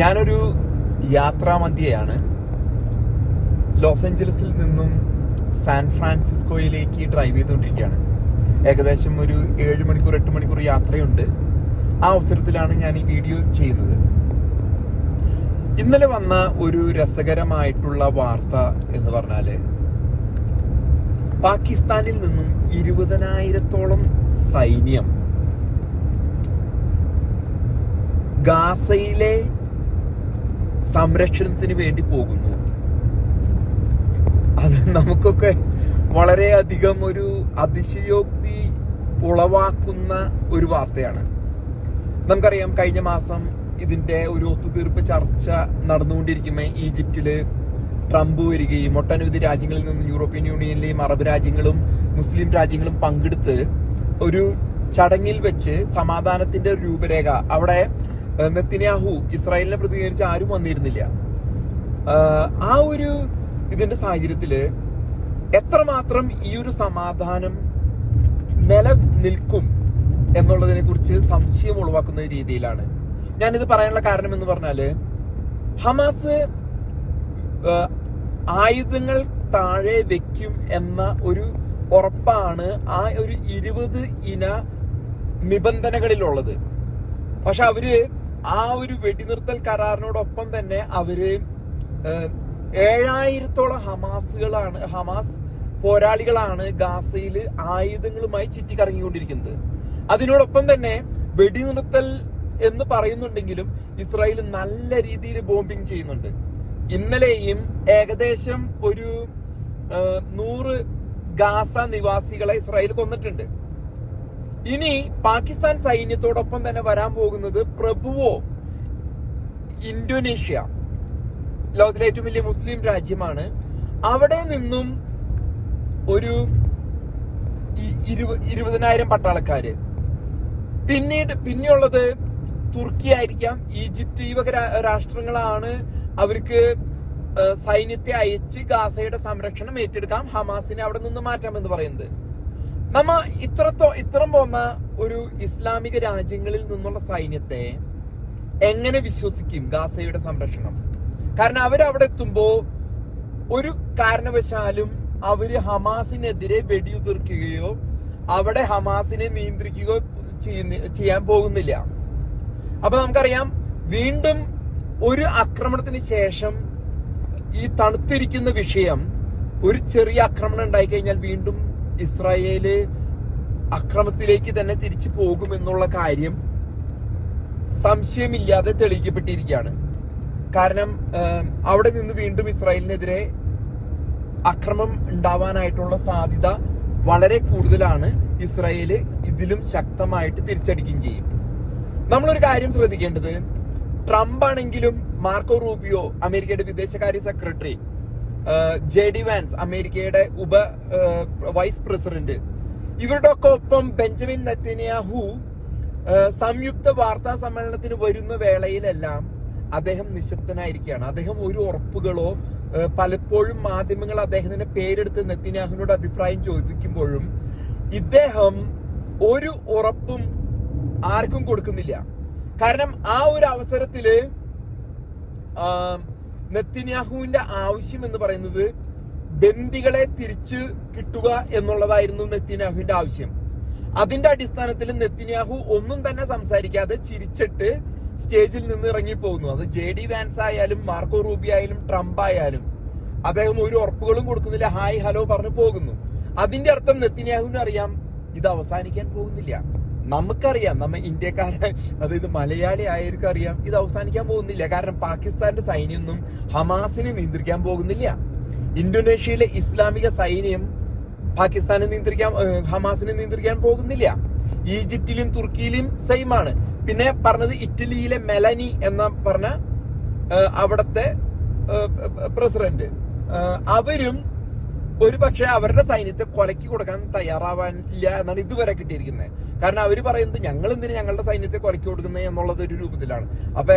ഞാനൊരു യാത്രാമധ്യയാണ് ലോസ് ഏഞ്ചലസിൽ നിന്നും San ഫ്രാൻസിസ്കോയിലേക്ക് drive ചെയ്തുകൊണ്ടിരിക്കുകയാണ്. ഏകദേശം ഒരു ഏഴ് മണിക്കൂർ എട്ട് മണിക്കൂർ യാത്രയുണ്ട്. ആ അവസരത്തിലാണ് ഞാൻ ഈ വീഡിയോ ചെയ്യുന്നത്. ഇന്നലെ വന്ന ഒരു രസകരമായിട്ടുള്ള വാർത്ത എന്ന് പറഞ്ഞാൽ പാകിസ്ഥാനിൽ നിന്നും ഇരുപതിനായിരത്തോളം സൈന്യം ഗാസയിലെ സംരക്ഷണത്തിന് വേണ്ടി പോകുന്നു. അത് നമുക്കൊക്കെ വളരെയധികം ഒരു അതിശയോക്തി ഉളവാക്കുന്ന ഒരു വാർത്തയാണ്. നമുക്കറിയാം കഴിഞ്ഞ മാസം ഇതിന്റെ ഒരു ഒത്തുതീർപ്പ് ചർച്ച നടന്നുകൊണ്ടിരിക്കുമ്പോൾ ഈജിപ്തിൽ ട്രംപ് വരികയും ഒട്ടനവധി രാജ്യങ്ങളിൽ നിന്ന് യൂറോപ്യൻ യൂണിയനിലെയും അറബ് രാജ്യങ്ങളും മുസ്ലിം രാജ്യങ്ങളും പങ്കെടുത്ത് ഒരു ചടങ്ങിൽ വെച്ച് സമാധാനത്തിന്റെ ഒരു രൂപരേഖ അവിടെ ഏഹ്, നെത്തിന്യാഹു ഇസ്രായേലിനെ പ്രതികരിച്ച് ആരും വന്നിരുന്നില്ല. ആ ഒരു ഇതിന്റെ സാഹചര്യത്തിൽ എത്രമാത്രം ഈ ഒരു സമാധാനം നിലനിൽക്കും എന്നുള്ളതിനെ കുറിച്ച് സംശയം ഉളവാക്കുന്ന രീതിയിലാണ്. ഞാനിത് പറയാനുള്ള കാരണം എന്ന് പറഞ്ഞാൽ ഹമാസ് ആയുധങ്ങൾ താഴെ വെക്കും എന്ന ഒരു ഉറപ്പാണ് ആ ഒരു ഇരുപത് ഇന നിബന്ധനകളിലുള്ളത്. പക്ഷെ അവർ ആ ഒരു വെടിനിർത്തൽ കരാറിനോടൊപ്പം തന്നെ അവർ ഏഴായിരത്തോളം ഹമാസുകളാണ് ഹമാസ് പോരാളികളാണ് ഗാസയിൽ ആയുധങ്ങളുമായി ചുറ്റിക്കറങ്ങിക്കൊണ്ടിരിക്കുന്നത്. അതിനോടൊപ്പം തന്നെ വെടിനിർത്തൽ എന്ന് പറയുന്നുണ്ടെങ്കിലും ഇസ്രായേൽ നല്ല രീതിയിൽ ബോംബിംഗ് ചെയ്യുന്നുണ്ട്. ഇന്നലെയും ഏകദേശം ഒരു നൂറ് ഗാസ നിവാസികളെ ഇസ്രായേൽ കൊന്നിട്ടുണ്ട്. ഇനി പാകിസ്ഥാൻ സൈന്യത്തോടൊപ്പം തന്നെ വരാൻ പോകുന്നത് പ്രഭുവോ? ഇന്തോനേഷ്യ. ലോകത്തിലെ ഏറ്റവും വലിയ മുസ്ലിം രാജ്യമാണ്. അവിടെ നിന്നും ഒരു ഇരുപതിനായിരം പട്ടാളക്കാര്. പിന്നീട് പിന്നെയുള്ളത് തുർക്കി ആയിരിക്കാം. ഈജിപ്ത് ഈ വക രാഷ്ട്രങ്ങളാണ് അവർക്ക് സൈന്യത്തെ അയച്ച് ഗാസയുടെ സംരക്ഷണം ഏറ്റെടുക്കാം. ഹമാസിനെ അവിടെ നിന്ന് മാറ്റാം എന്ന് പറയുന്നത്. നമ്മ ഇത്രത്തോ ഇത്രം പോന്ന ഒരു ഇസ്ലാമിക രാജ്യങ്ങളിൽ നിന്നുള്ള സൈന്യത്തെ എങ്ങനെ വിശ്വസിക്കും ഗാസയുടെ സംരക്ഷണം? കാരണം അവരവിടെ എത്തുമ്പോ ഒരു കാരണവശാലും അവർ ഹമാസിനെതിരെ വെടിയുതിർക്കുകയോ അവിടെ ഹമാസിനെ നിയന്ത്രിക്കുകയോ ചെയ്യാൻ പോകുന്നില്ല. അപ്പൊ നമുക്കറിയാം വീണ്ടും ഒരു ആക്രമണത്തിന് ശേഷം ഈ തണുത്തിരിക്കുന്ന വിഷയം ഒരു ചെറിയ ആക്രമണം ഉണ്ടായി കഴിഞ്ഞാൽ വീണ്ടും ഇസ്രായേൽ അക്രമത്തിലേക്ക് തന്നെ തിരിച്ചു പോകുമെന്നുള്ള കാര്യം സംശയമില്ലാതെ തെളിയിക്കപ്പെട്ടിരിക്കുകയാണ്. കാരണം അവിടെ നിന്ന് വീണ്ടും ഇസ്രായേലിനെതിരെ അക്രമം ഉണ്ടാവാനായിട്ടുള്ള സാധ്യത വളരെ കൂടുതലാണ്. ഇസ്രായേൽ ഇതിലും ശക്തമായിട്ട് തിരിച്ചടിക്കുകയും ചെയ്യും. നമ്മളൊരു കാര്യം ശ്രദ്ധിക്കേണ്ടത്. ട്രംപ് ആണെങ്കിലും മാർക്കോ റൂബിയോ അമേരിക്കയുടെ വിദേശകാര്യ സെക്രട്ടറി ജെ ഡി വാൻസ് അമേരിക്കയുടെ ഉപ വൈസ് പ്രസിഡന്റ്. ഇവരുടെ ഒക്കെ ഒപ്പം ബെഞ്ചമിൻ നെത്തന്യാഹു സംയുക്ത വാർത്താ സമ്മേളനത്തിന് വരുന്ന വേളയിലെല്ലാം അദ്ദേഹം നിശബ്ദനായിരിക്കുകയാണ്. അദ്ദേഹം ഒരു ഉറപ്പുകളോ പലപ്പോഴും മാധ്യമങ്ങൾ അദ്ദേഹത്തിന്റെ പേരെടുത്ത് നെത്തിനാഹുവിനോട് അഭിപ്രായം ചോദിക്കുമ്പോഴും ഇദ്ദേഹം ഒരു ഉറപ്പും ആർക്കും കൊടുക്കുന്നില്ല. കാരണം ആ ഒരു അവസരത്തിൽ നെത്തിന്യാഹുവിന്റെ ആവശ്യം എന്ന് പറയുന്നത് ബന്ദികളെ തിരിച്ചു കിട്ടുക എന്നുള്ളതായിരുന്നു നെത്തിന്യാഹുവിന്റെ ആവശ്യം. അതിന്റെ അടിസ്ഥാനത്തിൽ നെത്തിന്യാഹു ഒന്നും തന്നെ സംസാരിക്കാതെ ചിരിച്ചിട്ട് സ്റ്റേജിൽ നിന്ന് ഇറങ്ങി പോകുന്നു അത് ജെ ഡി വാൻസ് ആയാലും മാർക്കോ റൂബി ആയാലും ട്രംപ് ആയാലും. അദ്ദേഹം ഒരു ഉറപ്പുകളും കൊടുക്കുന്നില്ല. ഹായ് ഹലോ പറഞ്ഞു പോകുന്നു. അതിന്റെ അർത്ഥം നെത്തിന്യാഹുവിന് അറിയാം. ഇത് അവസാനിക്കാൻ പോകുന്നില്ല. നമുക്കറിയാം നമ്മ ഇന്ത്യക്കാരെ അതായത് മലയാളി ആയവർക്ക് അറിയാം. ഇത് അവസാനിക്കാൻ പോകുന്നില്ല. കാരണം പാകിസ്ഥാന്റെ സൈന്യമൊന്നും ഹമാസിനെ നിയന്ത്രിക്കാൻ പോകുന്നില്ല. ഇന്തോനേഷ്യയിലെ ഇസ്ലാമിക സൈന്യം പാകിസ്ഥാനെ നിയന്ത്രിക്കാൻ ഹമാസിനെ നിയന്ത്രിക്കാൻ പോകുന്നില്ല. ഈജിപ്തിലും തുർക്കിയിലും സെയിം ആണ്. പിന്നെ പറഞ്ഞത് ഇറ്റലിയിലെ മെലനി എന്ന പറഞ്ഞ അവിടത്തെ പ്രസിഡന്റ്. അവരും ഒരു പക്ഷെ അവരുടെ സൈന്യത്തെ കൊലക്കി കൊടുക്കാൻ തയ്യാറാവാനില്ല എന്നാണ് ഇതുവരെ കിട്ടിയിരിക്കുന്നത്. കാരണം അവർ പറയുന്നത് ഞങ്ങൾ എന്തിനു ഞങ്ങളുടെ സൈന്യത്തെ കൊലക്കി കൊടുക്കുന്നത് എന്നുള്ളത് ഒരു രൂപത്തിലാണ്. അപ്പൊ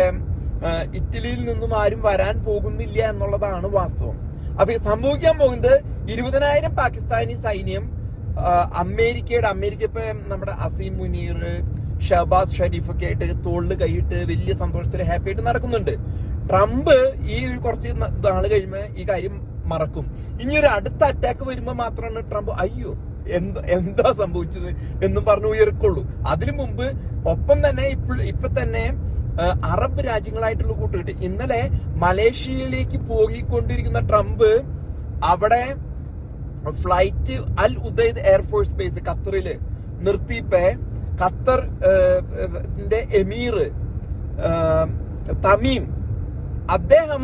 ഇറ്റലിയിൽ നിന്നും ആരും വരാൻ പോകുന്നില്ല എന്നുള്ളതാണ് വാസ്തവം. അപ്പൊ സംഭവിക്കാൻ പോകുന്നത് ഇരുപതിനായിരം പാകിസ്ഥാനി സൈന്യം അമേരിക്കയുടെ അമേരിക്ക ഇപ്പൊ നമ്മുടെ അസീം മുനീർ ഷബാസ് ഷരീഫ് ഒക്കെ ആയിട്ട് തോളിൽ കൈയിട്ട് വലിയ സന്തോഷത്തിൽ ഹാപ്പി ആയിട്ട് നടക്കുന്നുണ്ട്. ട്രംപ് ഈ കുറച്ച് നാൾ കഴിയുമ്പോൾ ഈ കാര്യം മറക്കും. ഇനി ഒരു അടുത്ത അറ്റാക്ക് വരുമ്പോ മാത്രമാണ് ട്രംപ് അയ്യോ എന്താ എന്താ സംഭവിച്ചത്? എന്നും പറഞ്ഞു ഉയർക്കുള്ളൂ. അതിനു മുമ്പ് ഒപ്പം തന്നെ ഇപ്പോൾ ഇപ്പൊ തന്നെ അറബ് രാജ്യങ്ങളായിട്ടുള്ള കൂട്ടുകെട്ട്. ഇന്നലെ മലേഷ്യയിലേക്ക് പോയിക്കൊണ്ടിരിക്കുന്ന ട്രംപ് അവിടെ flight Al Udeid air force base ഖത്തറിൽ നിർത്തിയിപ്പേ. ഖത്തർ എമീർ തമീം. അദ്ദേഹം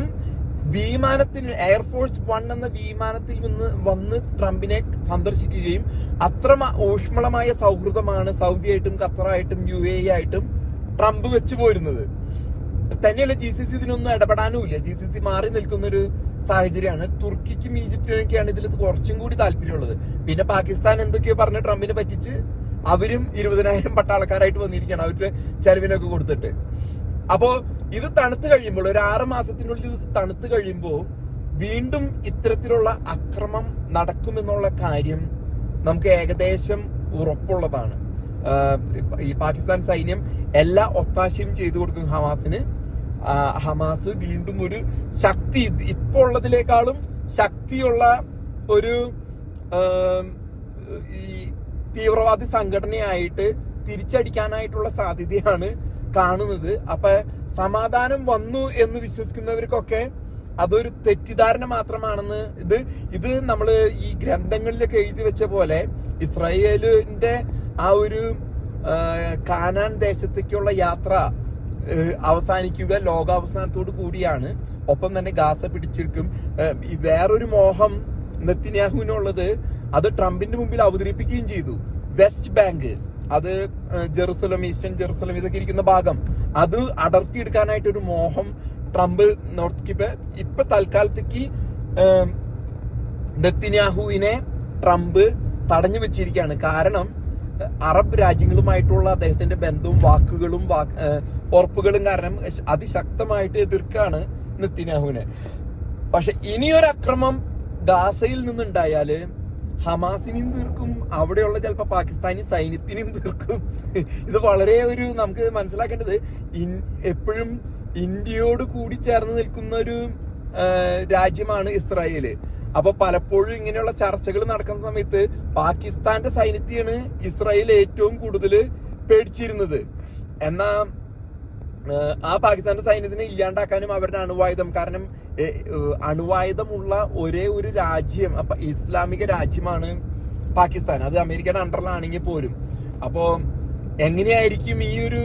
വിമാനത്തിന് എയർഫോഴ്സ് വൺ എന്ന വിമാനത്തിൽ നിന്ന് വന്ന് ട്രംപിനെ സന്ദർശിക്കുകയും അത്ര ഊഷ്മളമായ സൗഹൃദമാണ് സൗദിയായിട്ടും ഖത്തറായിട്ടും യു എ ആയിട്ടും ട്രംപ് വെച്ചു പോരുന്നത്. തന്നെയല്ല ജി സി സി ഇതിനൊന്നും ഇടപെടാനുമില്ല. ജി സി സി മാറി നിൽക്കുന്ന ഒരു സാഹചര്യമാണ്. തുർക്കിക്കും ഈജിപ്തിനൊക്കെയാണ് ഇതിൽ കുറച്ചും കൂടി താല്പര്യമുള്ളത്. പിന്നെ പാകിസ്ഥാൻ എന്തൊക്കെയോ പറഞ്ഞ് ട്രംപിനെ പറ്റിച്ച് അവരും ഇരുപതിനായിരം പട്ടാളക്കാരായിട്ട് വന്നിരിക്കുകയാണ്. അവരുടെ ചെലവിനൊക്കെ കൊടുത്തിട്ട്. അപ്പോ ഇത് തണുത്ത് കഴിയുമ്പോൾ ഒരു ആറ് മാസത്തിനുള്ളിൽ ഇത് തണുത്ത് കഴിയുമ്പോൾ വീണ്ടും ഇത്തരത്തിലുള്ള അക്രമം നടക്കുമെന്നുള്ള കാര്യം നമുക്ക് ഏകദേശം ഉറപ്പുള്ളതാണ്. ഈ പാകിസ്ഥാൻ സൈന്യം എല്ലാ ഒത്താശയും ചെയ്തു കൊടുക്കും ഹമാസിന്. ഹമാസ് വീണ്ടും ഒരു ശക്തി ഇപ്പോൾ ഉള്ളതിനേക്കാളും ശക്തിയുള്ള ഒരു ഈ തീവ്രവാദി സംഘടനയായിട്ട് തിരിച്ചടിക്കാനായിട്ടുള്ള സാധ്യതയാണ് കാണുന്നത്. അപ്പൊ സമാധാനം വന്നു എന്ന് വിശ്വസിക്കുന്നവർക്കൊക്കെ അതൊരു തെറ്റിദ്ധാരണ മാത്രമാണെന്ന് ഇത് ഇത് നമ്മൾ ഈ ഗ്രന്ഥങ്ങളിലൊക്കെ എഴുതി വെച്ച പോലെ ഇസ്രായേലിന്റെ ആ ഒരു കാനാൻ ദേശത്തേക്കുള്ള യാത്ര അവസാനിക്കുക ലോകാവസാനത്തോട് കൂടിയാണ്. ഒപ്പം തന്നെ ഗാസ പിടിച്ചെടുക്കും. ഏഹ്, ഈ വേറൊരു മോഹം നെത്തിന്യാഹുവിനുള്ളത് അത് ട്രംപിന്റെ മുമ്പിൽ അവതരിപ്പിക്കുകയും ചെയ്തു. West Bank. അത് ജെറുസലം ഈസ്റ്റേൺ ജെറുസലം ഇതൊക്കെ ഇരിക്കുന്ന ഭാഗം. അത് അടർത്തിയെടുക്കാനായിട്ട് ഒരു മോഹം ട്രംപ് നോക്കിയപ്പോ ഇപ്പൊ തൽക്കാലത്തേക്ക് നെത്തിനാഹുവിനെ ട്രംപ് തടഞ്ഞു വെച്ചിരിക്കുകയാണ്. കാരണം അറബ് രാജ്യങ്ങളുമായിട്ടുള്ള അദ്ദേഹത്തിന്റെ ബന്ധവും വാക്കുകളും ഉറപ്പുകളും കാരണം അതിശക്തമായിട്ട് എതിർക്കാണ് നെത്തിനാഹുവിനെ പക്ഷെ ഇനിയൊരു അക്രമം ഗാസയിൽ നിന്നുണ്ടായാൽ ഹമാസിനെയും തീർക്കും അവിടെയുള്ള ചിലപ്പോ പാകിസ്ഥാനി സൈന്യത്തിനെയും തീർക്കും. ഇത് വളരെ ഒരു നമുക്ക് മനസ്സിലാക്കേണ്ടത് എപ്പോഴും ഇന്ത്യയോട് കൂടി ചേർന്ന് നിൽക്കുന്ന ഒരു രാജ്യമാണ് ഇസ്രായേൽ. അപ്പൊ പലപ്പോഴും ഇങ്ങനെയുള്ള ചർച്ചകൾ നടക്കുന്ന സമയത്ത് പാകിസ്ഥാന്റെ സൈന്യത്തെയാണ് ഇസ്രായേൽ ഏറ്റവും കൂടുതൽ പേടിച്ചിരുന്നത്. എന്നാ ആ പാകിസ്ഥാന്റെ സൈന്യത്തിനെ ഇല്ലാണ്ടാക്കാനും അവരുടെ അണുവായുധം കാരണം അണുവായുധമുള്ള ഒരേ ഒരു രാജ്യം അപ്പൊ ഇസ്ലാമിക രാജ്യമാണ് പാകിസ്ഥാൻ. അത് അമേരിക്കയുടെ അണ്ടറിലാണെങ്കിൽ പോലും. അപ്പോ എങ്ങനെയായിരിക്കും ഈ ഒരു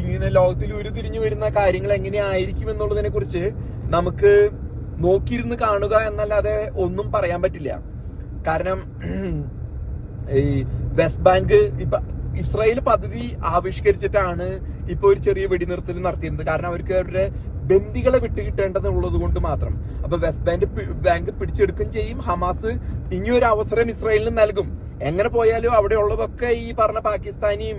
ഇങ്ങനെ ലോകത്തിൽ ഉരുതിരിഞ്ഞു വരുന്ന കാര്യങ്ങൾ എങ്ങനെയായിരിക്കും എന്നുള്ളതിനെ കുറിച്ച് നമുക്ക് നോക്കിയിരുന്ന് കാണുക എന്നല്ലാതെ ഒന്നും പറയാൻ പറ്റില്ല. കാരണം ഈ വെസ്റ്റ് ബാങ്ക് ഇപ്പൊ ഇസ്രായേൽ പദ്ധതി ആവിഷ്കരിച്ചിട്ടാണ് ഇപ്പൊ ഒരു ചെറിയ വെടിനിർത്തൽ നടത്തിയിരുന്നത്. കാരണം അവർക്ക് അവരുടെ ബന്ദികളെ വിട്ടുകിട്ടേണ്ടതുള്ളത് കൊണ്ട് മാത്രം. അപ്പൊ വെസ്റ്റ് ബാങ്ക് ബാങ്ക് പിടിച്ചെടുക്കുകയും ചെയ്യും. ഹമാസ് ഇനിയൊരു അവസരം ഇസ്രായേലിന് നൽകും. എങ്ങനെ പോയാലും അവിടെ ഉള്ളതൊക്കെ ഈ പറഞ്ഞ പാകിസ്ഥാനിയും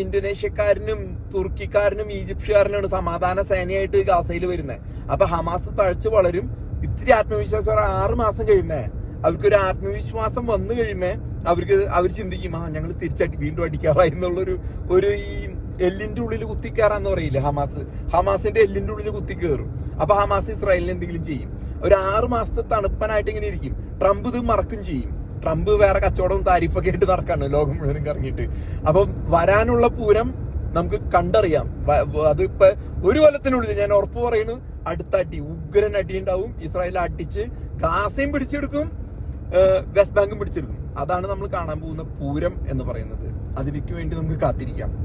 ഇന്തോനേഷ്യക്കാരനും തുർക്കിക്കാരനും ഈജിപ്ഷ്യക്കാരനാണ് സമാധാന സേനയായിട്ട് ഗാസയിൽ വരുന്നത്. അപ്പൊ ഹമാസ് തഴച്ചു വളരും. ഇത്തിരി ആത്മവിശ്വാസം ആറ് മാസം കഴിയുമ്പേ അവർക്കൊരു ആത്മവിശ്വാസം വന്നു കഴിഞ്ഞേ അവർക്ക് അവർ ചിന്തിക്കും ആ ഞങ്ങൾ തിരിച്ചടി വീണ്ടും അടിക്കാറായി എന്നുള്ളൊരു ഒരു ഈ എല്ലിന്റെ ഉള്ളിൽ കുത്തിക്കയറാന്ന് പറയില്ല ഹമാസ്? ഹമാസിന്റെ എല്ലിന്റെ ഉള്ളിൽ കുത്തി കയറും അപ്പൊ ഹമാസ് ഇസ്രായേലിന് എന്തെങ്കിലും ചെയ്യും? ഒരു ആറ് മാസത്തെ തണുപ്പനായിട്ട് ഇങ്ങനെ ഇരിക്കും. ട്രംപ് ഇത് മറക്കും ചെയ്യും. ട്രംപ് വേറെ കച്ചവടവും താരിഫൊക്കെ ആയിട്ട് നടക്കാണ് ലോകം മുഴുവനും കറങ്ങിയിട്ട്. അപ്പം വരാനുള്ള പൂരം നമുക്ക് കണ്ടറിയാം. അതിപ്പോ ഒരു കൊല്ലത്തിനുള്ളിൽ ഞാൻ ഉറപ്പ് പറയുന്നു അടുത്ത അടി ഉഗ്രൻ അടി ഉണ്ടാവും. ഇസ്രായേൽ അടിച്ച് ഗാസയും പിടിച്ചെടുക്കും. വെസ്റ്റ് ബാങ്കും പിടിച്ചെടുക്കും അതാണ് നമ്മൾ കാണാൻ പോകുന്ന പൂരം എന്ന് പറയുന്നത്. അതിലേക്ക് വേണ്ടി നമുക്ക് കാത്തിരിക്കാം.